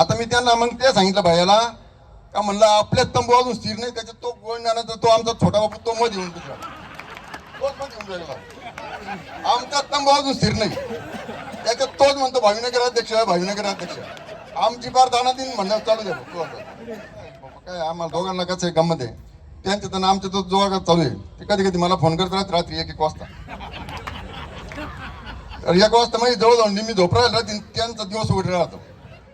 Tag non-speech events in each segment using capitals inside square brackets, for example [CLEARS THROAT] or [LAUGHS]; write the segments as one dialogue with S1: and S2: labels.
S1: आता मी त्यांना मग ते सांगितलं भायला का म्हणलं आपल्या तंबू अजून स्थिर नाही त्याच्यात तो गोंड आणायचा तो आमचा छोटा बापू तो मध्ये येऊन दुसरा. तोच मध्ये येऊन राहिला. आमचा तंबू अजून स्थिर नाही. त्याच्यात तोच म्हणतो भावीनगर अध्यक्ष भावीनगर अध्यक्ष. आमची फार दाना दिन म्हणणं चालू झालं तो बाबा काय आम्हाला दोघांना कसं आहे गंमत आहे. त्यांच्या तर आमच्या तर जोगा चालू आहे. ते कधी कधी मला फोन करत राहत रात्री एक एक वाजता. तर एक वाजता म्हणजे जवळ जाऊन मी झोपरायला राहते त्यांचा दिवस उघड राहतो.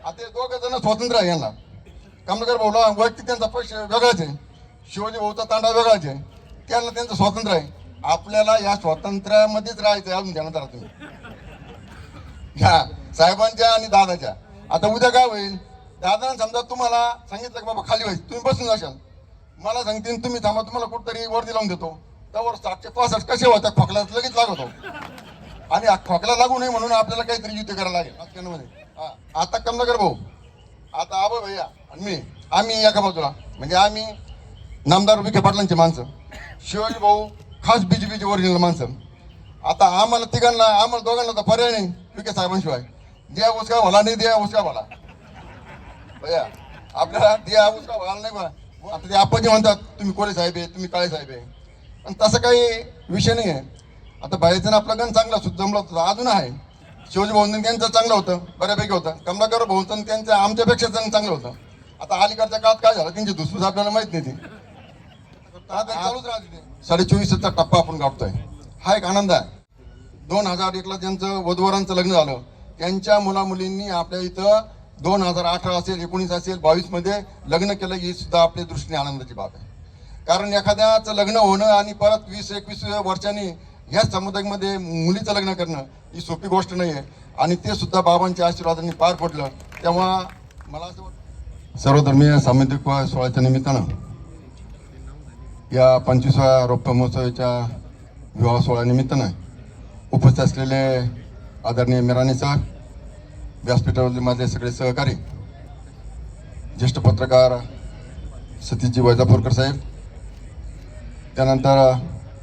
S1: आता हे दोघं जण स्वातंत्र्य आहे यांना. कमलकर भाऊला वैयक्तिक त्यांचा पैसे वेगळाच आहे. शिवाजी भाऊचा तांडा वेगळाच आहे. त्यांना त्यांचं स्वातंत्र्य आहे. आपल्याला या स्वातंत्र्यामध्येच राहायचं अजून ध्यानात राहतो ह्या साहेबांच्या आणि दादाच्या. आता उद्या काय होईल? दादाने समजा तुम्हाला सांगितलं की बाबा खाली व्हायचं. तुम्ही बसून जाशाल मला सांगतील तुम्ही थांबा तुम्हाला कुठतरी वरती लावून देतो. त्यावर सातशे पासष्ट कसे होत्या खोकल्यात लगेच लागतो. आणि खोकला लागू नये म्हणून आपल्याला काहीतरी युती करायला लागेल. राजकारणामध्ये आता कमनगर भाऊ. आता आबा भैया आणि मी आम्ही एका बाजूला. म्हणजे आम्ही नामदार विखे पाटलांची माणसं. शिवाजी भाऊ खास बीजेपीचे ओरिजिनल माणसं. आता आम्हाला तिघांना आम्हाला दोघांना तर पर्याय नाही विखे साहेबांशिवाय. द्या उसका भला नाही द्या उसका भला. भैया आपल्याला द्या उसका भला नाही बा आता ते आपण जे म्हणतात तुम्ही कोळे साहेब आहे तुम्ही काळे साहेब आहे. पण तसं काही विषय नाही आहे. आता बाहेरचं आपला गण चांगला जमलं जमला होता अजून आहे. शिवाजी भाऊंचं त्यांचं चांगलं होतं बऱ्यापैकी होतं. कमलाकर भाऊंचं त्यांचं आमच्यापेक्षा चांगलं होतं. आता अलीकडच्या काळात काय झालं त्यांची धुसफूस आपल्याला माहीत नाही ती. ते साडे चोवीसचा टप्पा आपण गाठतोय. हा एक आनंद आहे. दोन हजार एकला त्यांचं वधूवरांचं लग्न झालं. त्यांच्या मुला मुलींनी आपल्या इथं दोन हजार अठरा असेल एकोणीस असेल बावीसमध्ये लग्न केलं ही सुद्धा आपल्या दृष्टीने आनंदाची बाब आहे. कारण एखाद्याचं लग्न होणं आणि परत वीस एकवीस वर्षांनी ह्या समुदायामध्ये मुलीचं लग्न करणं ही सोपी गोष्ट नाही आहे आणि ते सुद्धा बाबांच्या आशीर्वादाने पार पडलं. तेव्हा मला असं वाटतं सर्वधर्मीय सामाजिक सोहळ्याच्या निमित्तानं या पंचवीसव्या रौप्य महोत्सवाच्या विवाह सोहळ्यानिमित्तानं उपस्थित असलेले आदरणीय मिराणी सर व्यासपीठावरील माझे सगळे सहकारी ज्येष्ठ पत्रकार सतीशजी वैजापूरकर साहेब त्यानंतर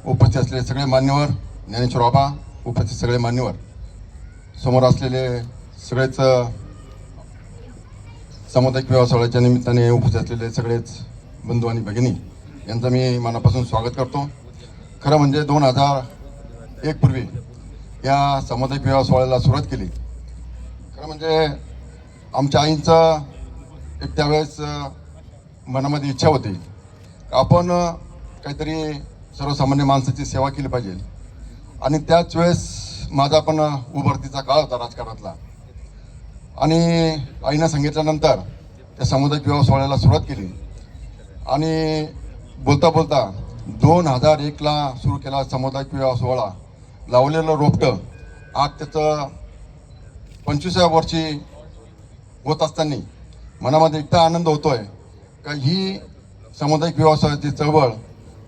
S1: उपस्थित असलेले सगळे मान्यवर ज्ञानेश्वर बाबा उपस्थित सगळे मान्यवर. समोर असलेले सगळेच सामुदायिक विवाह सोहळ्याच्या निमित्ताने उपस्थित असलेले सगळेच बंधू आणि भगिनी यांचं मी मनापासून स्वागत करतो. खरं म्हणजे दोन हजार एक पूर्वी या सामुदायिक विवाह सोहळ्याला सुरुवात केली. खरं म्हणजे आमच्या आईंचा एक त्यावेळेस मनामध्ये इच्छा होती. आपण काहीतरी सर्वसामान्य माणसाची सेवा केली पाहिजे. आणि त्याच वेळेस माझा पण उभरतीचा काळ होता राजकारणातला. आणि आईनं सांगितल्यानंतर त्या सामुदायिक विवाह सोहळ्याला सुरुवात केली. आणि बोलता बोलता दोन हजार एकला सुरू केला सामुदायिक विवाह सोहळा. लावलेलं रोपटं आज त्याचं पंचवीसव्या वर्षी होत असताना मनामध्ये इतका आनंद होतोय. का ही सामुदायिक विवाह सोहळ्याची चळवळ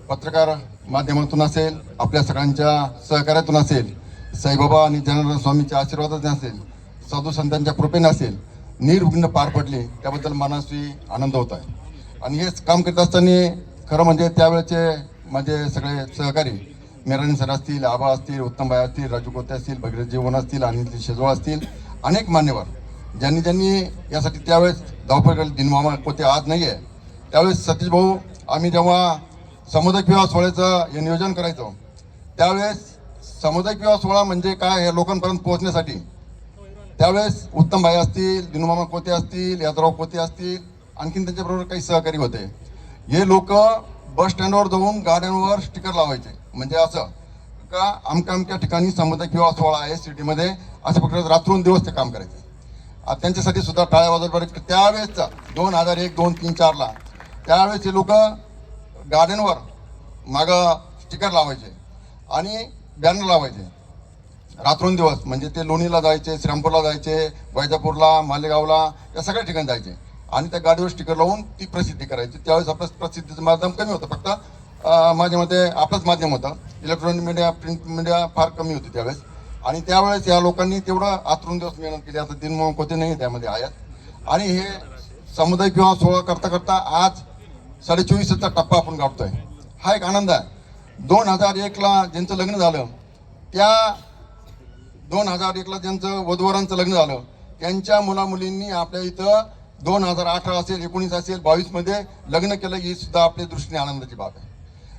S1: पत्रकार माध्यमातून असेल आपल्या सगळ्यांच्या सहकार्यातून असेल साईबाबा आणि जनार्दन स्वामीच्या आशीर्वादातून असेल साधू संतांच्या कृपेने असेल निर्विघ्न पार पडले त्याबद्दल मनाशी आनंद होत आहे. आणि हेच काम करत असताना खरं म्हणजे त्यावेळेचे माझे सगळे सहकारी मेराणी सर असतील आबा असतील उत्तमबाई असतील राजू कोते असतील भगीरथ जीवन असतील अनिल शेजवा असतील अनेक मान्यवर ज्यांनी ज्यांनी यासाठी त्यावेळेस धावपळ केली दिनमामा कोते आज नाही आहे त्यावेळेस सतीश भाऊ आम्ही जेव्हा समुदायिक विवाह सोहळ्याचं हे नियोजन करायचो. त्यावेळेस सामुदायिक विवाह सोहळा म्हणजे काय हे लोकांपर्यंत पोहोचण्यासाठी. त्यावेळेस उत्तम भाई असतील दिनुमामा कोते असतील यादवराव कोते असतील आणखीन त्यांच्याबरोबर काही सहकारी होते. हे लोक बस स्टँडवर जाऊन गाड्यांवर स्टिकर लावायचे. म्हणजे असं का अमक्या अमक्या ठिकाणी सामुदायिक विवाह सोहळा आहे सिटीमध्ये अशा प्रकारे रात्रून दिवस ते काम करायचे. त्यांच्यासाठी सुद्धा टाळ्या वाजत बरेच त्यावेळेसचा दोन हजार एक दोन तीन चारला त्यावेळेस हे लोक गार्डनवर मागं स्टिकर लावायचे आणि बॅनर लावायचे. रात्रंदिवस म्हणजे ते लोणीला जायचे श्रीरामपूरला जायचे वैजापूरला मालेगावला या सगळ्या ठिकाणी जायचे. आणि त्या गाडीवर स्टिकर लावून ती प्रसिद्धी करायची. त्यावेळेस आपलं प्रसिद्धीचं माध्यम कमी होतं. फक्त माझ्या मते आपलंच माध्यम होतं. इलेक्ट्रॉनिक मीडिया प्रिंट मीडिया फार कमी होती त्यावेळेस. आणि त्यावेळेस या लोकांनी तेवढं आतरून दिवस मेहनत केली. आता दिनमोहन कोते नाही त्यामध्ये आयात आणि हे समुदाय किंवा सोहळा करता करता आज साडे चोवीसचा टप्पा आपण गाठतोय. हा एक आनंद आहे. दोन हजार एकला ज्यांचं लग्न झालं त्या दोन हजार एकला ज्यांचं वधवरांचं लग्न झालं. त्यांच्या मुलामुलींनी आपल्या इथं दोन हजार अठरा असेल एकोणीस असेल बावीसमध्ये लग्न केलं ही सुद्धा आपल्या दृष्टीने आनंदाची बाब आहे.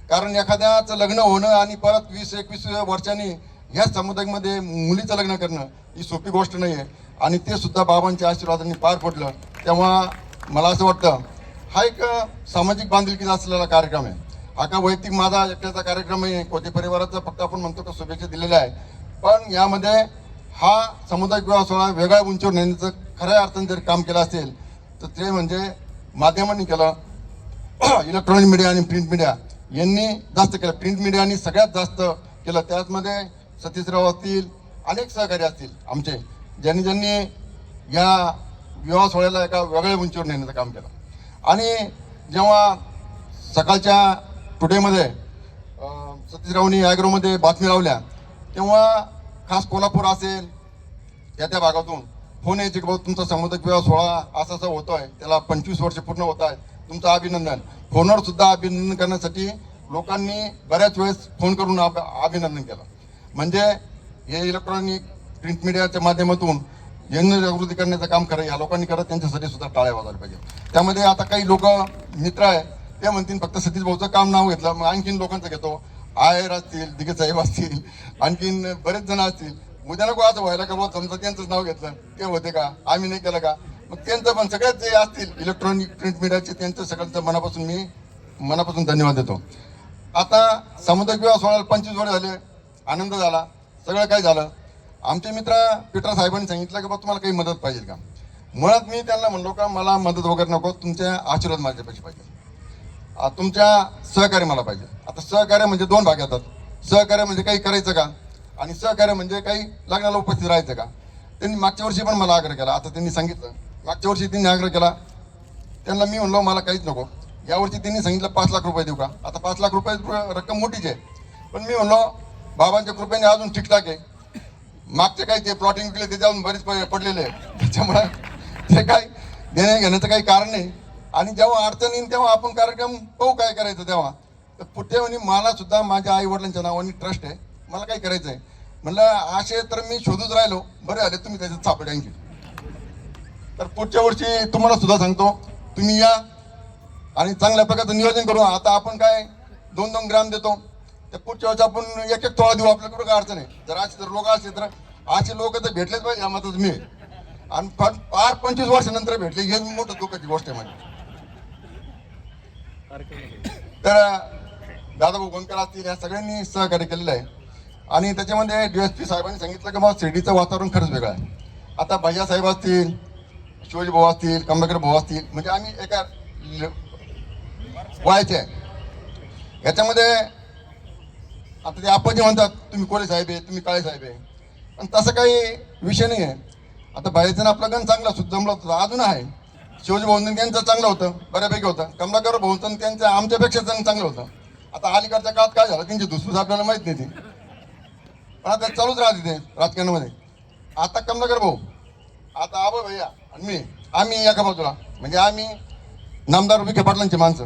S1: कारण एखाद्याचं लग्न होणं आणि परत वीस एकवीस वर्षांनी ह्या समुदायामध्ये मुलीचं लग्न करणं ही सोपी गोष्ट नाही आहे आणि ते सुद्धा बाबांच्या आशीर्वादाने पार पडलं. तेव्हा मला असं वाटतं हा एक सामाजिक बांधिलकीचा असलेला कार्यक्रम आहे. हा का वैयक्तिक माझा एकट्याचा कार्यक्रम आहे कोते परिवाराचा फक्त आपण म्हणतो का शुभेच्छा दिलेल्या आहे पण यामध्ये हा समुदाय विवाह सोहळा वेगळ्या उंचीवर नेण्याचं खऱ्या अर्थाने जर काम केलं असेल तर ते म्हणजे माध्यमांनी केलं. [CLEARS THROAT] इलेक्ट्रॉनिक मीडिया आणि प्रिंट मीडिया यांनी जास्त केलं. प्रिंट मीडियानी सगळ्यात जास्त केलं. त्याचमध्ये सतीशराव असतील अनेक सहकारी असतील आमचे ज्यांनी ज्यांनी या विवाह सोहळ्याला एका वेगळ्या उंचीवर नेण्याचं काम केलं. आणि जेव्हा सकाळच्या टुडेमध्ये सतीशरावनी ॲग्रोमध्ये बातमी लावल्या तेव्हा खास कोल्हापूर असेल त्या त्या भागातून फोन यायचे की बाबा तुमचा सामुदायिक विवाह सोहळा असा असा आहे त्याला पंचवीस वर्ष पूर्ण होत आहे तुमचं अभिनंदन. फोनवर सुद्धा अभिनंदन करण्यासाठी लोकांनी बऱ्याच वेळेस फोन करून अभिनंदन केलं. म्हणजे हे इलेक्ट्रॉनिक प्रिंट मीडियाच्या माध्यमातून जनजागृती करण्याचं काम करा या लोकांनी करत त्यांच्यासाठी सुद्धा टाळ्या वाजायला पाहिजे. त्यामध्ये आता काही लोक मित्र आहे ते म्हणतील फक्त सतीश भाऊचं काम नाव घेतलं मग आणखीन लोकांचं घेतो. आयर असतील दिगे साहेब असतील आणखीन बरेच जण असतील. उद्या नको असं व्हायला का बाबा समजा त्यांचंच नाव घेतलं ते होते का? आम्ही नाही केलं का? मग त्यांचं पण सगळ्यात जे असतील इलेक्ट्रॉनिक प्रिंट मीडियाचे त्यांचं सगळ्यांचं मनापासून मी मनापासून धन्यवाद देतो. आता सामुदायिक विवाह सोहळ्याला पंचवीस वर्ष झाले आनंद झाला सगळं काय झालं. आमचे मित्र पीटर साहेबांनी सांगितलं की बा तुम्हाला काही मदत पाहिजे का? मुळात मी त्यांना म्हणलो का मला मदत वगैरे नको तुमच्या आशीर्वाद माझ्यापाशी पाहिजे. तुमच्या सहकार्य मला पाहिजे. आता सहकार्य म्हणजे दोन भाग येतात. सहकार्य म्हणजे काही करायचं का? आणि सहकार्य म्हणजे काही लग्नाला उपस्थित राहायचं का? त्यांनी मागच्या वर्षी पण मला आग्रह केला. आता त्यांनी सांगितलं. मागच्या वर्षी त्यांनी आग्रह केला. त्यांना मी म्हणलो मला काहीच नको. यावर्षी त्यांनी सांगितलं पाच लाख रुपये देऊ का? आता पाच लाख रुपये रक्कम मोठीच आहे. पण मी म्हणलो बाबांच्या कृपेने अजून ठीकठाक आहे. मागचे काही ते प्लॉटिंग केले ते जाऊन बरेच प- पडलेले आहे त्याच्यामुळे ते काय देण्या घेण्याचं काही कारण नाही. आणि जेव्हा अडचण येईल तेव्हा आपण कार्यक्रम पाहू काय करायचं तेव्हा. तर पुढे वेळी मला सुद्धा माझ्या आई वडिलांच्या नावाने ट्रस्ट आहे. मला काय करायचं आहे म्हणलं असे तर मी शोधूच राहिलो. बरे आले तुम्ही त्याच्यात सापडे तर पुढच्या वर्षी तुम्हाला सुद्धा सांगतो तुम्ही या आणि चांगल्या प्रकारचं नियोजन करू आता आपण काय दोन दोन ग्राम देतो. तर पुढच्या वेळेस आपण एक एक तोळा देऊ आपल्याकडे काय अडचण आहे? जर असे जर लोक असले तर असे लोक तर भेटलेच पाहिजे आम्हाला मी. आणि फार फार पंचवीस वर्षानंतर भेटले हे मोठं दुःखाची गोष्ट आहे माझी. तर दादाभाऊ गोंदकर असतील या सगळ्यांनी सहकार्य केलेलं आहे? आणि त्याच्यामध्ये डी एस पी साहेबांनी सांगितलं की मग शिर्डीचं वातावरण खरंच वेगळं आहे. आता भैया साहेब असतील शिवाजी भाऊ असतील कमलाकर भाऊ असतील म्हणजे आम्ही एका व्हायचे आहे. याच्यामध्ये आता ते आपण जे म्हणतात तुम्ही कोळे साहेब आहे तुम्ही काळे साहेब आहे. पण तसं काही विषय नाही आहे आता बाहेरचं आपलं गण चांगला जमला होता अजून आहे. शिवाजी भाऊंचं त्यांचं चांगलं होतं बऱ्यापैकी होतं. कमलाकर भाऊंचं त्यांचं आमच्यापेक्षा चांगलं होतं. आता अलीकडच्या काळात काय झालं त्यांची धुसफूस आपल्याला माहीत नाही ती. पण आता चालूच राहते ते राजकारणामध्ये. आता कमलाकर भाऊ आता आबो भैया आणि मी आम्ही एका बाजूला. म्हणजे आम्ही नामदार विखे पाटलांची माणसं.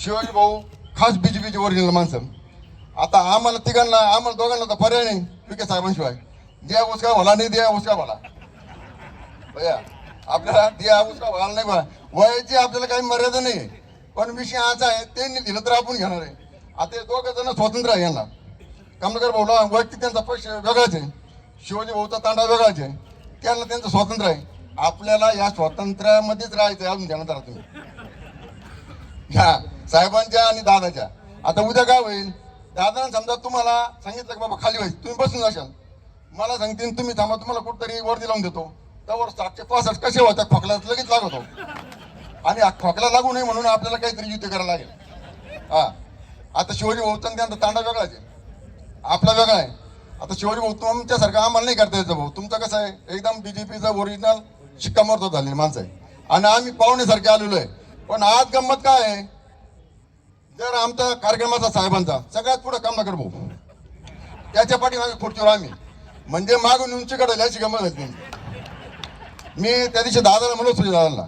S1: शिवाजी भाऊ खास बीजेपीची ओरिजिनल माणसं. आता आम्हाला तिघांना आम्हाला दोघांना तर पर्याय नाही. विखे साहेबांशिवाय द्या उसका भला नाही द्या उसका भला. भैया आपल्याला द्या उसका भला नाही भला. वयाची आपल्याला काही मर्यादा नाही पण विषय असा आहे त्यांनी दिलं तर आपण घेणार आहे. आता दोघं जण स्वतंत्र आहे यांना. कमलकर भाऊला वैयक्तिक त्यांचा पक्ष वेगळाच आहे. शिवाजी भाऊचा तांडा वेगळाच आहे. त्यांना त्यांचं स्वातंत्र्य आहे. आपल्याला या स्वातंत्र्यामध्येच राहायचं अजून ध्यानात राहा तुम्ही. ह्या साहेबांच्या आणि दादाच्या. आता उद्या काय होईल? दादानं समजा तुम्हाला सांगितलं की बाबा खाली व्हायचं तुम्ही बसून जाशाल. मला सांगतील तुम्ही थांबा तुम्हाला कुठतरी वरती लावून देतो. त्यावर सातशे पासष्ट कसे होत्या खोकल्यात लगेच लागतो आणि खोकला लागू नये म्हणून आपल्याला काहीतरी युद्ध करायला लागेल. हा. आता शिवाजी भाऊचा त्यांचा तांडा वेगळाच आहे. आपला वेगळा आहे. आता शिवाजी भाऊ तुमच्यासारखं आम्हाला नाही करता यायचं भाऊ. तुमचं कसं आहे? एकदम बीजेपीचं ओरिजिनल शिक्कामोर्तब झालेली माणसं आहे. आणि आम्ही पाहुण्यासारखे आलेलो आहे. पण आज गंमत काय आहे? जर आमचा कार्यक्रमाचा साहेबांचा सगळ्यात पुढे काम नका भाऊ. त्याच्या पाठीमागे खुर्चीवर आम्ही. म्हणजे मागून उंची काढायला याची गंमत झाली मी त्या दिवशी दादाला म्हणलो तुझ्या दादाला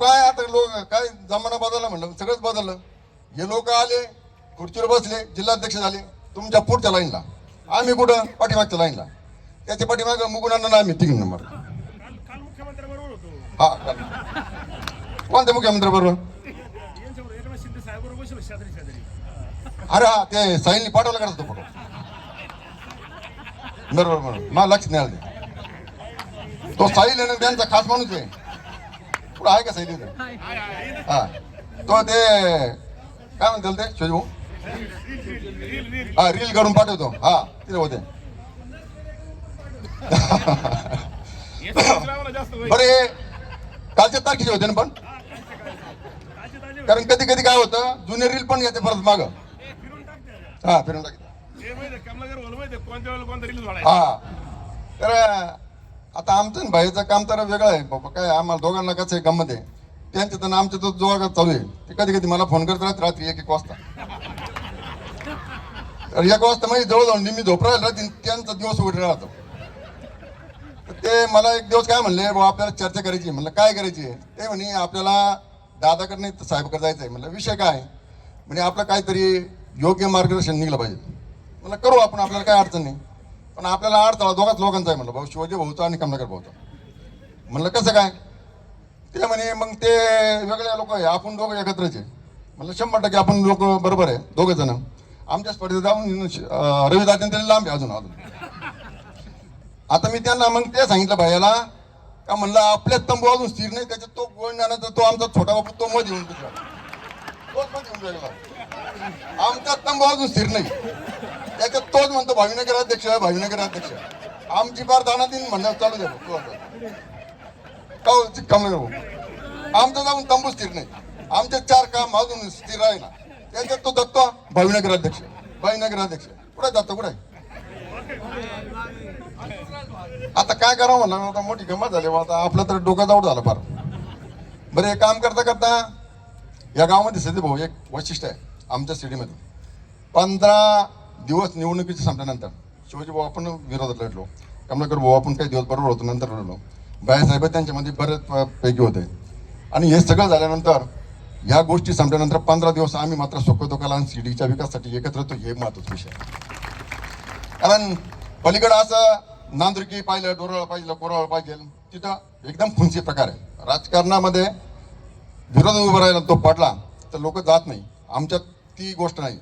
S1: काय आता लोक काय जमाना बदलला म्हणलं? सगळंच बदललं. हे लोक आले खुर्चीवर बसले जिल्हाध्यक्ष झाले तुमच्या पुढच्या लाईनला. आम्ही कुठं? पाठीमागच्या लाईनला. त्याच्या पाठीमागं मुकुंद अण्णा आम्ही तीन नंबर
S2: मुख्यमंत्र्यांबरोबर
S1: हा कोणत्या मुख्यमंत्री अरे हा ते साईनने पाठवला का तो फोटो? बरोबर बरोबर. मला लक्ष नाही आलं ते. तो साहिल आहे त्यांचा खास माणूस आहे. पुढं आहे का साहिल हा. तो ते काय म्हणतील ते शोज? भाऊ हा रील करून पाठवतो. हा तिथे होते. [LAUGHS] बरे कालच्या तारखेचे होते ना पण? कारण कधी कधी काय होतं जुने रील पण येते परत माग. हा फिरून टाकते
S2: हे.
S1: तर आता आमचं भाईचं काम तर वेगळं आहे बाबा काय आम्हाला दोघांना कसं आहे गंमत आहे. त्यांचं तर आमचं तर जोगा चालू आहे. ते कधी कधी मला फोन करत राहत रात्री एक एक वाजता. तर एक वाजता म्हणजे जवळ जाऊन मी झोप राहिला राहते त्यांचा दिवस उघड राहतो. ते मला एक दिवस काय म्हणले बाबा आपल्याला चर्चा करायची. म्हणलं काय करायची ते म्हणे आपल्याला दादाकडे नाही तर साहेबकडे जायचं आहे. म्हटलं विषय काय? म्हणजे आपलं काहीतरी योग्य मार्गदर्शन निघलं पाहिजे. म्हटलं करू आपण आपल्याला काय अडचण नाही. पण आपल्याला अडथळा दोघाच लोकांचा आहे म्हणलं भाऊ शिवाजी भाऊचा आणि कमलाकर भाऊचा. म्हणलं कसं काय? ते म्हणे मग ते वेगळे लोक आहे आपण दोघं एकत्रच आहे. म्हणलं शंभर टक्के आपण लोक बरोबर आहे दोघं जण. आमच्या स्पर्धेत जाऊन रवी दादा तरी लांब आहे अजून अजून. आता मी त्यांना मग ते सांगितलं भाईला का म्हणलं आपल्याच तंबू अजून स्थिर नाही त्याच्यात तो गोळ आणायचा तो आमचा छोटा बापू तो मध्ये येऊन बसला तोच मध्ये येऊन राहिला. आमचा तंबू अजून स्थिर नाही. त्याच्यात तोच म्हणतो भावीनगर अध्यक्ष भावीनगर अध्यक्ष आमची फार दाणा दिन म्हणलं चालू द्या भाऊ, तो आता. भाऊ आमचं जाऊन तंबू स्थिर नाही. आमचे चार काम अजून स्थिर आहे ना. त्याच्यात तो दत्तो भावीनगर अध्यक्ष भावीनगर अध्यक्ष कुठे जातो कुठे आता काय करावं म्हणलं आता मोठी गंमत झाली बा. आता आपलं तर डोकं जाऊड झालं फार. बरं एक काम करता करता या गावामध्ये सध्या भाऊ एक वैशिष्ट्य आहे आमच्या सिटीमध्ये पंधरा दिवस निवडणुकीचे संपल्यानंतर शिवाजी भाऊ आपण विरोधात लढलो. कमलाकर भाऊ आपण काही दिवस बरोबर होतो नंतर लढलो. बाळासाहेब त्यांच्यामध्ये बरेच पैकी होते. आणि हे सगळं झाल्यानंतर ह्या गोष्टी संपल्यानंतर पंधरा दिवस आम्ही मात्र सुखदुःखाला आणि सीडीच्या विकासासाठी एकत्र येतो हे महत्त्वाचा विषय कारण पलीकडं असं नांदुरकी पाहिलं डोरळ पाहिलं कोरळ पाहिजे. तिथं एकदम खुंची प्रकार आहे. राजकारणामध्ये विरोध उभा राहिला तो पडला तर लोक जात नाही. आमच्यात ती गोष्ट नाही.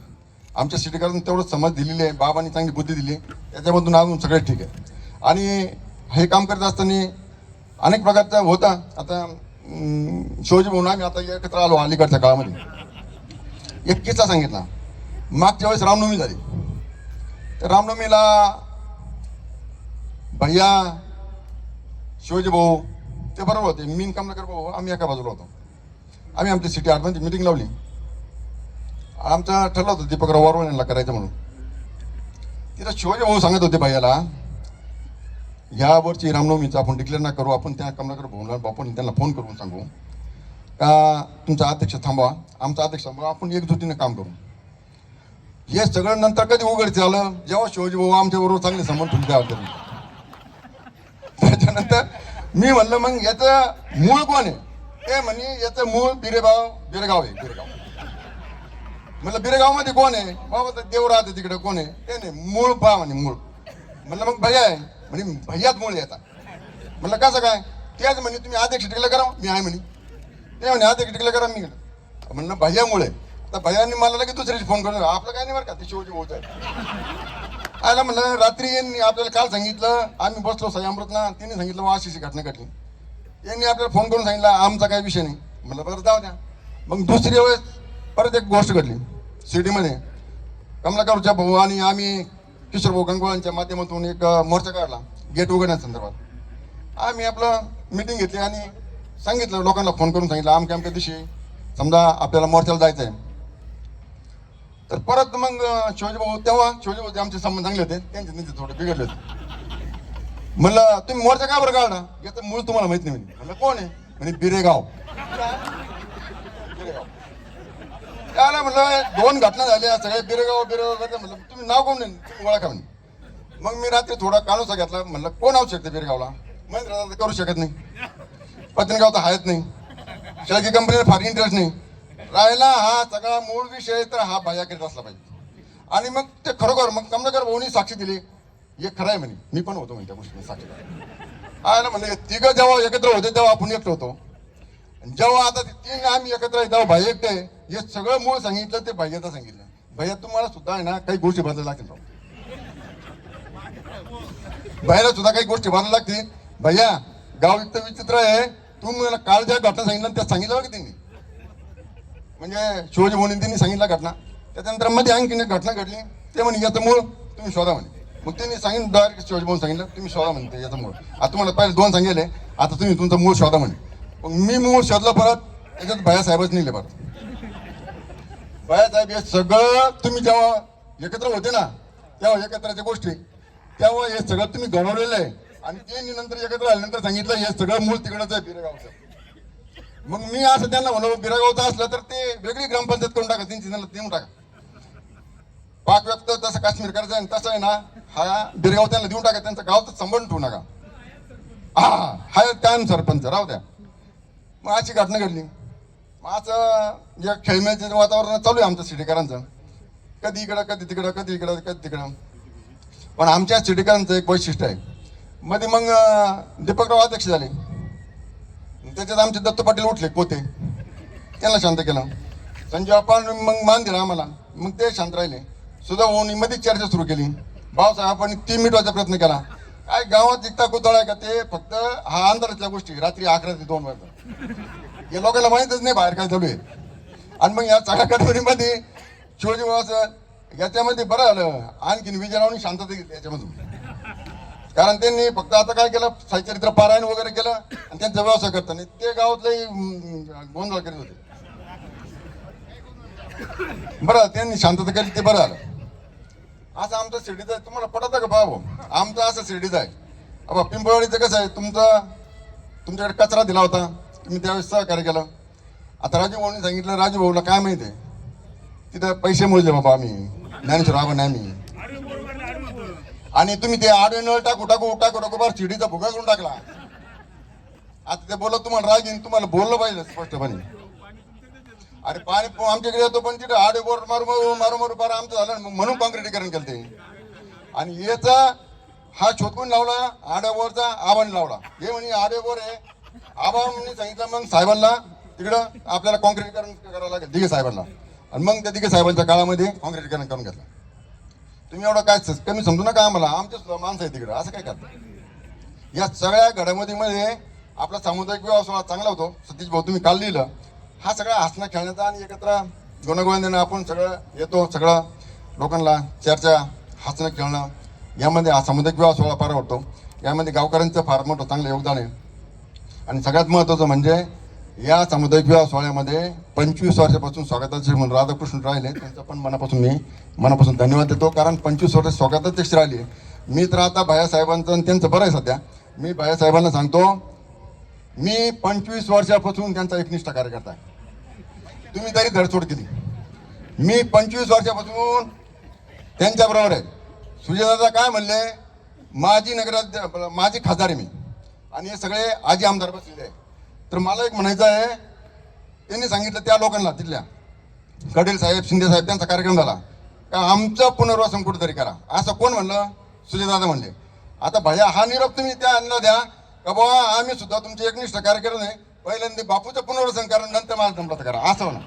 S1: आमच्या सिटीकरांना तेवढं समज दिलेली आहे बाबांनी चांगली बुद्धी दिली. त्याच्यामधून अजून सगळे ठीक आहे. आणि हे काम करत असताना अनेक प्रकारचा होता. आता अं, शिवाजी आम्ही आता एकत्र आलो अलीकडच्या काळामध्ये. एक किस्सा सांगितला. मागच्या वेळेस रामनवमी झाली. तर रामनवमीला भैया शिवाजी भाऊ ते बरोबर होते. मी आणि कमलाकर भाऊ आम्ही एका बाजूला होतो. आम्ही आमची सिटी आठवणची मिटिंग लावली. आमचा ठरलं होतं दीपकराव वरवण यांना करायचं म्हणून. तिथं शिवाजी भाऊ सांगत होते भैयाला यावरची वर्षी रामनवमीचं आपण डिक्लेअर ना करू आपण त्या कमलाकर भाऊला आपण त्यांना फोन करून सांगू. का तुमचा अध्यक्ष थांबवा आमचा अध्यक्ष थांबवा आपण एकजुटीनं काम करू. हे सगळं नंतर कधी उघड झालं जेव्हा शिवाजी भाऊ आमच्याबरोबर चांगले संबंध तुमच्या त्याच्यानंतर मी म्हणलं मग याचं मूळ कोण आहे? ते म्हणे याचं मूळ बिरेबाव बिरेगाव आहे बिरेगाव. म्हणलं बिरेगावमध्ये कोण आहे? बाबा तर देव राहते तिकडे कोण आहे? ते नाही मूळ पा म्हणे मूळ. म्हणलं मग भैया आहे. म्हणे भैयात मूळ येतात म्हणलं कसं काय? तेच म्हणे तुम्ही अध्यक्ष टिकलं करा मी आहे म्हणे. ते म्हणे अध्यक्ष टिकलं करा मी म्हणलं भैया मुळे तर भैयानी मला लगेच दुसऱ्याशी फोन करून आपलं काय नाही बरं का ते शिवजी होत आहे. आयला म्हणलं रात्री यांनी आपल्याला काल सांगितलं आम्ही बसलो सई अमृतला सांगितलं वा अशी घटना घडली. यांनी आपल्याला फोन करून सांगितलं आमचा काही विषय नाही. म्हणलं बरं जाऊ द्या. मग दुसरी वेळेस परत एक गोष्ट घडली. सिटीमध्ये कमलाकरच्या भाऊ आणि आम्ही किशोर भाऊ गंगोळांच्या माध्यमातून एक मोर्चा काढला गेट उघडण्यासंदर्भात आम्ही आपलं मिटिंग घेतली आणि सांगितलं लोकांना फोन करून सांगितलं आमच्या आमच्या दिवशी समजा आपल्याला मोर्चाला जायचं आहे तर परत मग अं, शिवाजी भाऊ तेव्हा शिवाजी भाऊ आमचे संबंध चांगले होते त्यांचे त्यांचे थोडे बिघडले होते. म्हणलं तुम्ही मोर्चा का बरं काढला? याचं मूळ तुम्हाला माहीत नाही म्हणे. म्हणलं कोण आहे? म्हणे बिरेगाव. बिरेगाव. त्याला म्हणलं दोन घटना झाल्या सगळे बिरेगाव बिरेगाव करते. म्हणलं तुम्ही नाव कोण तुम्ही ओळखा म्हणे. मग मी रात्री थोडा कानोसा घेतला. म्हणलं कोण आवू शकते बिरेगावला? महेंद्र करू शकत नाही. पत्नीगाव तर आहेत नाही. शेळकी कंपनीला फार इंटरेस्ट नाही. राहिला हा सगळा मूळ विषय तर हा भया करीत असला पाहिजे. आणि मग ते खरोखर मग कमलाकर भाऊनी साक्षी दिली. हे खरं आहे म्हणे. मी पण होतो म्हणे त्या गोष्टी साक्षी आयला म्हणजे तिघं जेव्हा एकत्र होते तेव्हा आपण एकत्र होतो. आणि जेव्हा आता तीन आम्ही एकत्र आहे तेव्हा भाई एकटे आहे. हे सगळं मूळ सांगितलं ते भैयाचं सांगितलं. भैया तुम्हाला सुद्धा आहे ना काही गोष्टी बदलायला लागतील राव. भैयाला सुद्धा काही गोष्टी बदलायला लागतील. भैया गाव इतकं विचित्र आहे. तुम्ही मला काल ज्या घटना सांगितलं त्या सांगितलं की त्यांनी? म्हणजे शिवाजी म्हणून त्यांनी घटना. त्याच्यानंतरमध्ये आणखीन एक घटना घडली. ते म्हणे याचं मूळ तुम्ही शोधा म्हणे मग त्यांनी सांगितलं डायरेक्ट शिवाजी म्हणून सांगितलं तुम्ही शोधा म्हणते याचं मूळ. आता तुम्हाला पहिले दोन सांगितले आता तुम्ही तुमचं मूळ शोधा म्हणे मग मी मूळ शोधलं परत त्याच्यात भयासाहेबच निघले परत. भयासाहेब हे सगळं तुम्ही जेव्हा एकत्र होते ना तेव्हा एकत्राच्या गोष्टी. तेव्हा हे सगळं तुम्ही घडवलेलं आहे. आणि ते नंतर एकत्र आल्यानंतर सांगितलं हे सगळं मूळ तिकडंच आहे बिरेगावचं. मग मी असं त्यांना म्हणलो बिरागावचं असलं तर ते वेगळी ग्रामपंचायत करून टाका त्यांची त्यांना देऊन टाका. पाक व्यक्त तसं काश्मीर करायचं आहे तसं आहे ना हा बिरगाव त्यांना देऊन टाका त्यांचं गाव तर सांभाळून ठेवू नका. हा हा कायम सरपंच राहू द्या. मग अशी घटना घडली. मग असं या खेळम्याचं वातावरण चालू आहे आमचं सिटीकरांचं. कधी इकडं कधी तिकडं कधी इकडं कधी तिकडं. पण आमच्या सिटीकरांचं एक वैशिष्ट्य आहे. मध्ये मग दीपकराव अध्यक्ष झाले. त्याच्यात आमचे दत्त पाटील उठले पोते. त्यांना शांत केलं. संजय आपण मग मान दिला आम्हाला. मग ते शांत राहिले. सुद्धा होऊन मध्ये चर्चा सुरू केली. भाऊसाहेबांनी तीन मिटवायचा प्रयत्न केला. काय गावात इतका कुतळ आहे का ते? फक्त हा अंधारातल्या गोष्टी. रात्री अकरा ते दोन वाजता. या लोकांना माहीतच नाही बाहेर काय चालू आहे. आणि मग या सगळ्या कटोरीमध्ये शिवाजी महाराज याच्यामध्ये बरं झालं. आणखीन विजयरावनी शांतता घेतली याच्यामधून. कारण त्यांनी फक्त आता काय केलं? साहित्यरित्र पारायण वगैरे केलं आणि त्यांचा व्यवसाय करताना ते गावातले गोंधळ करीत होते. बरं त्यांनी शांतता केली ते बरं झालं. असं आमचं शिर्डीचं आहे. तुम्हाला पटत का भाऊ आमचं असं शिर्डीचं आहे. अबा पिंपळवाडीचं कसं आहे? तुमचा तुमच्याकडे कचरा दिला होता. तुम्ही त्यावेळेस सहकार्य केलं. आता राजू भाऊनी सांगितलं राजू भाऊला काय माहिती आहे? तिथं पैसे मोजले बाबा आम्ही. ज्ञानेश्वर बाबा नाही आम्ही
S2: आडवे बरोबर नाही, आडवे होतं.
S1: आणि तुम्ही ते आडवे नळ टाकू टाकू टाकू टाकू बार शिडीचा भुगा करून टाकला. आता ते बोलत तुम्हाला राग येईन तुम्हाला बोललं पाहिजे स्पष्टपणे. अरे पाणी आमच्याकडे येतो पण तिथे आडे बोर मारू मारू मारू मारू पार आमचं झालं मग म्हणून कॉन्क्रिटीकरण केलं ते. आणि याचा हा शोधकून लावला आड्या बोरचा आबाने लावला. हे म्हणे आडे बोर आहे. आबाने सांगितलं मग साहेबांना तिकडं आपल्याला कॉन्क्रिटीकरण करावं लागेल दिघे साहेबांना. आणि मग त्या दिघे साहेबांच्या काळामध्ये कॉन्क्रिटीकरण करून घेतलं. तुम्ही एवढं काय कमी समजू नका आम्हाला. आमचे सुद्धा माणसं आहे तिकडं. असं काय करता? या सगळ्या घडामोडीमध्ये आपला सामुदायिक विवाह सोहळा चांगला होतो. सतीश भाऊ तुम्ही काल लिहिलं. हा सगळा हसणं खेळण्याचा आणि एकत्र गुणगोविंदाने आपण सगळं येतो सगळं लोकांना चर्चा हसणं खेळणं. यामध्ये हा सामुदायिक विवाह सोहळा फार आवडतो. यामध्ये गावकऱ्यांचं फार मोठं चांगलं योगदान आहे. आणि सगळ्यात महत्त्वाचं म्हणजे या सामुदायिक विवाह सोहळ्यामध्ये पंचवीस वर्षापासून स्वागताचे म्हणून राधाकृष्ण राहिले. त्यांचं पण मनापासून मी मनापासून धन्यवाद देतो. कारण पंचवीस वर्ष स्वागताध्यक्ष राहिले. मी तर आता भायासाहेबांचं आणि त्यांचं बरं आहे सध्या. मी भैयासाहेबांना सांगतो मी पंचवीस वर्षापासून त्यांचा एकनिष्ठ कार्यकर्ता आहे. तुम्ही तरी धडसोड केली. मी पंचवीस वर्षापासून त्यांच्याबरोबर आहे. सुजयदादा काय म्हणले? माझी नगरात माझी खासदार आहे मी. आणि हे सगळे आजी आमदार बसलेले आहे तर मला एक म्हणायचं आहे त्यांनी सांगितलं त्या लोकांना तिथल्या. कडेल साहेब शिंदे साहेब त्यांचा कार्यक्रम झाला. का आमचं पुनर्वसन कुठेतरी करा. असं कोण म्हणलं? सुजयदादा म्हणले. आता भैया हा निरोप तुम्ही त्या आणला द्या. का बाबा आम्ही सुद्धा तुमचे एकनिष्ठ कार्यक्रम आहे. पहिल्यांदा बापूचं पुनर्वसन करा नंतर मला जमलं करा. असं म्हणा.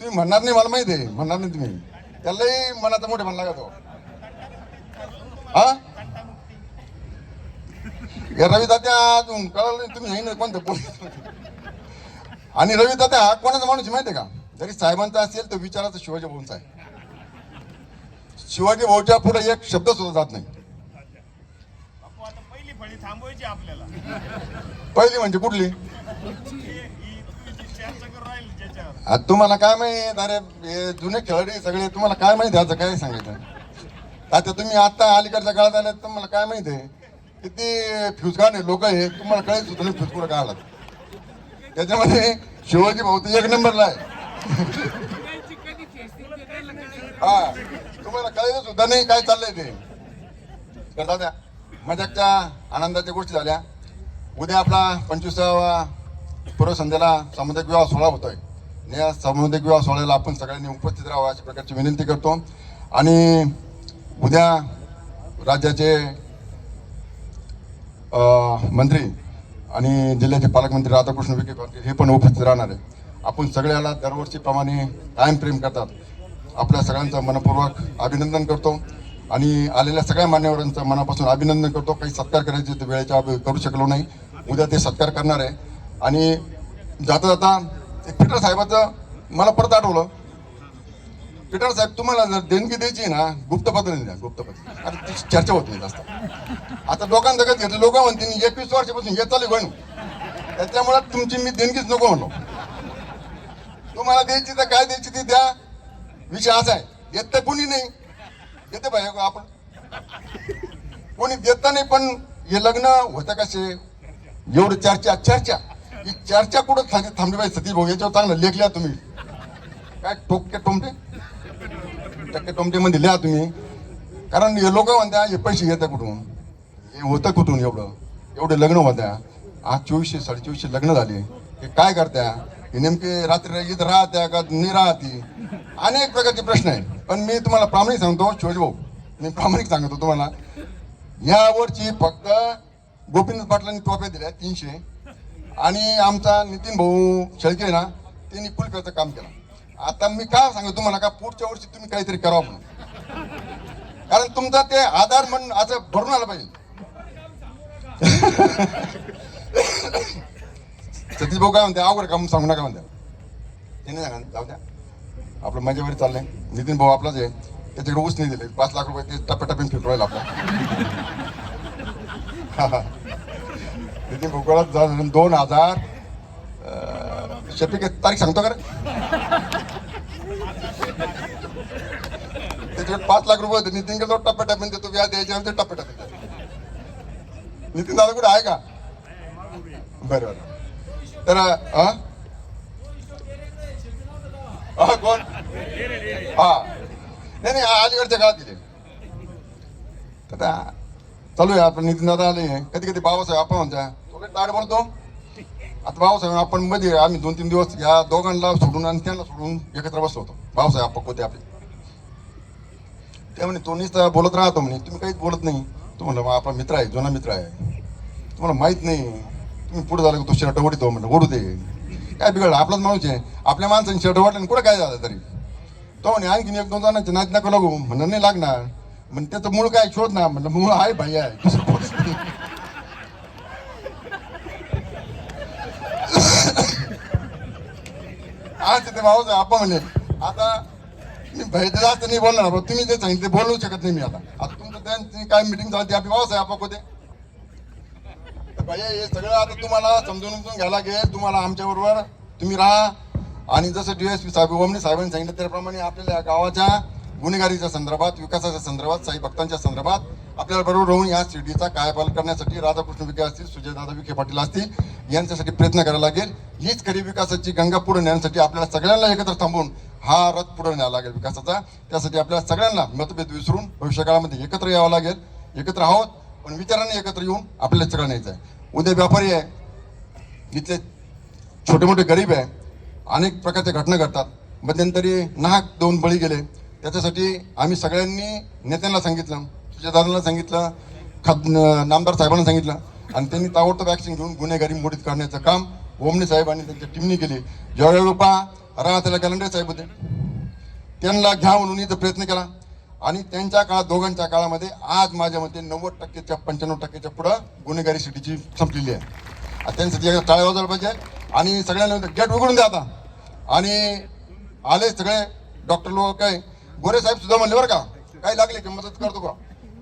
S1: तुम्ही म्हणणार नाही मला माहिती आहे. म्हणणार नाही तुम्ही. त्यालाही मनाचा मोठे म्हणला का तो. हा? रवी तात्या अजून कळलं नाही तुम्ही नाही ना कोणतं पोलीस आणि रवी तात्या हा कोणाचा माणूस माहिती का? जरी साहेबांचा असेल तर विचाराचा शिवाजी भाऊंचा आहे. शिवाजी भाऊच्या पुढे एक शब्द सुद्धा जात नाही.
S3: आता पहिली
S1: म्हणजे कुठली? आता तुम्हाला काय माहीत? अरे हे जुने खेळाडू सगळे तुम्हाला काय माहिती याचं काय सांगायचं? आता तुम्ही आता अलीकडच्या काळात आले तुम्हाला काय माहिती आहे? किती फ्युजगान लोक आहे तुम्हाला कळेल सुद्धा नाही फ्युज कुठं काढला त्याच्यामध्ये शिवाजी भाऊ तर एक नंबरला आहे. हा तुम्हाला कळेल सुद्धा नाही काय चाललंय ते. तर दादा मजाकच्या आनंदाच्या गोष्टी झाल्या. उद्या आपला पंचवीसावा पूर्व संध्याला सामुदायिक विवाह सोहळा होतोय. आणि या सामुदायिक विवाह सोहळ्याला आपण सगळ्यांनी उपस्थित राहावं अशा प्रकारची विनंती करतो. आणि उद्या राज्याचे मंत्री आणि जिल्ह्याचे पालकमंत्री राधाकृष्ण विखे पाटील हे पण उपस्थित राहणार आहे. आपण सगळ्याला दरवर्षीप्रमाणे कायम प्रेम करतात. आपल्या सगळ्यांचं मनपूर्वक अभिनंदन करतो आणि आलेल्या सगळ्या मान्यवरांचं मनापासून अभिनंदन करतो. काही सत्कार करायचे ते वेळेच्या करू शकलो नाही. उद्या ते सत्कार करणार आहे. आणि जाता जाता एक फिटर साहेबाचं मला परत आठवलं. पीटर साहेब तुम्हाला जर देणगी द्यायची आहे ना पद्धतीने द्या गुप्तपत्र आता ती चर्चा होत नाही जास्त. आता लोकांसकट घेतलं. लोक म्हणतील एकवीस वर्षापासून हे चालू बन त्याच्यामुळे तुमची मी देणगीच नको म्हणलो तुम्हाला द्यायची तर काय द्यायची ती द्या. विषय असा आहे. देत तर कोणी नाही. देते पाहिजे आपण. कोणी देत नाही पण हे लग्न होतं कसे? एवढं चर्चा चर्चा. ही चर्चा कुठं थांबली? थांबली पाहिजे सतीश भाऊ याच्यावर चांगलं लेखल्या तुम्ही. काय टोके टोमटे टक्के टोमटेमध्ये लिहा तुम्ही. कारण हे लोक म्हणत्या हे पैसे येतात कुठून? हे होतं कुठून एवढं? एवढे लग्न होत्या. आज चोवीसशे साडेचोवीसशे लग्न झाले. हे काय करत्या? हे नेमके रात्री इथं राहत्या का नाही राहती अनेक प्रकारचे प्रश्न आहेत. पण मी तुम्हाला प्रामाणिक सांगतो शिवाजी भाऊ मी प्रामाणिक सांगतो तुम्हाला. यावरची फक्त गोपीनाथ पाटलांनी टोप्या दिल्या तीनशे. आणि आमचा नितीन भाऊ शेळके ना त्यांनी पुलकाचं काम केलं. आता मी काय सांगतो तुम्हाला का पुढच्या वर्षी तुम्ही काहीतरी करावं म्हणून? कारण तुमचा ते आधार म्हणून असं भरून आलं पाहिजे. सतीश भाऊ काय म्हणते? अवघड काम सांगू नका म्हणते. त्यांनी सांगा जाऊ द्या. आपलं मजावर चाललंय. नितीन भाऊ आपलाच आहे. त्याच्याकडे ऊस नाही दिले. पाच लाख रुपये ते टप्प्याटप्प्याने फिरवायला आपला. नितीन भाऊ दोन हजार शेपी शफिक तारीख सांगतो का रे? पाच लाख रुपये होते. नितीन गेलो टप्प्याटप्प्याने देतो व्याज द्यायचे आमचे टप्प्याटप्प्याने. नितीन दादा कुठे आहे का? बरं बरं. तर हा कोण? हा. नाही नाही अलीकडच्या काळात दिले तर आता चालू आहे आपण नितीन दादा आले कधी कधी बाबासाहेब आपण म्हणता तो काही ताड बोलतो. आता भाऊसाहेब आपण मध्ये आम्ही दोन तीन दिवस या दोघांना सोडून आणि त्यांना सोडून एकत्र बसलो होतो. भाऊसाहेब आपण होते आपले? ते म्हणे तो नुसतं बोलत राहतो म्हणे. तुम्ही काहीच बोलत नाही. तो म्हणलं आपला मित्र आहे जुना मित्र आहे. तुम्हाला माहीत नाही. तुम्ही पुढे झालं की तो शर्ट ओढतो म्हणलं ओढू दे. काय बिघडलं? आपलाच माणूस आहे. आपल्या माणसाने शर्ट वाटलं कुठं काय झालं तरी? तो म्हणे आणखीन एक दोन जणांचे नाच नका लागू. म्हणणं नाही लागणार. म्हण त्याचं मूळ काय शोध ना. म्हणलं मूळ आहे भाई आहे. [LAUGHS] आज ते भाऊ आपण म्हणे आता मी भय जास्त नाही बोलणार बा. तुम्ही जे सांगितले बोलू शकत नाही मी आता. आता तुमचं त्यांची काय मिटिंग झाली आपली भाऊसाहेब आपण कोते भैया हे सगळं आता तुम्हाला समजून उमजून घ्यायला लागेल. तुम्हाला आमच्या बरोबर तुम्ही राहा. आणि जसं डीएसपी साहेब ओमणी साहेबांनी सांगितलं त्याप्रमाणे आपल्याला या गावाच्या गुन्हेगारीच्या संदर्भात विकासाच्या संदर्भात साई भक्तांच्या संदर्भात आपल्याला बरोबर राहून या शिर्डीचा कायापालट करण्यासाठी राधाकृष्ण विखे असतील सुजयदादा विखे पाटील असतील यांच्यासाठी प्रयत्न करायला लागेल. हीच खरी विकासाची गंगा पुढे नेण्यासाठी आपल्याला सगळ्यांना एकत्र थांबून हा रथ पुढे न्यावा लागेल विकासाचा. त्यासाठी आपल्या सगळ्यांना मतभेद विसरून भविष्यकाळामध्ये एकत्र यावं लागेल. एकत्र आहोत पण विचाराने एकत्र येऊन आपल्याला सगळं न्यायचं आहे उद्या व्यापारी आहे इथले छोटे मोठे गरीब आहे अनेक प्रकारच्या घटना घडतात. मध्यंतरी नाहक दोन बळी गेले. त्याच्यासाठी आम्ही सगळ्यांनी नेत्यांना सांगितलं सुजयदारांना सांगितलं खाद नामदार साहेबांना सांगितलं आणि त्यांनी ताबडतोब ॲक्शन घेऊन गुन्हेगारी मोडीत करण्याचं काम. ओमणे साहेब आणि त्यांच्या टीमने केले. जेव्हा राहतेला कॅलेंडर साहेब होते? त्यांना घ्या म्हणून इथं प्रयत्न केला. आणि त्यांच्या काळात दोघांच्या काळामध्ये आज माझ्या मते नव्वद टक्केच्या पंच्याण्णव टक्केच्या पुढं गुन्हेगारी सिटीची संपलेली आहे. त्यांच्यासाठी त्यांसाठी एकदा टाळ्या वाजवायला पाहिजे. आणि सगळ्यांना गेट उघडून द्या आता. आणि आले सगळे डॉक्टर लोक काय? गोरे साहेब सुद्धा म्हणले बरं का काही लागले की? मदत करतो का?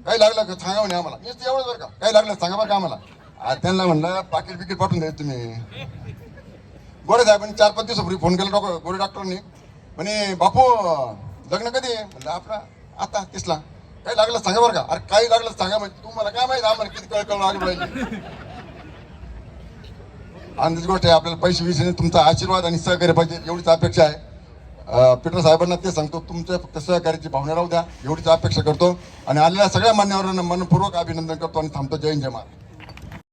S1: काही लागलं का? सांगा म्हणे आम्हाला. एवढंच बरं का. काही लागलं सांगा बरं का आम्हाला. त्यांना म्हणलं पाकिट बिकीट पाठवून द्यायचं तुम्ही. गोरे साहेबांनी चार पाच दिवसापूर्वी फोन केला डॉक्टर गोरे डॉक्टरांनी. म्हणे बापू लग्न कधी आहे? म्हणलं आपला आता तिसला. काही लागलं सांगा बरं का. अरे काही लागलं सांगा म्हणजे तुम्हाला काय माहिती आम्हाला किती कळ कळ लागलं पाहिजे आणि गोष्ट आहे आपल्याला पैसे विषयी तुमचा आशीर्वाद आणि सहकार्य पाहिजे एवढीच अपेक्षा आहे. अं, पीटर साहेबांना ते सांगतो तुमच्या फक्त सहकार्याची भावना राहू द्या एवढीच अपेक्षा करतो. आणि आलेल्या सगळ्या मान्यवरांना मनपूर्वक अभिनंदन करतो आणि थांबतो. जय जय महाराज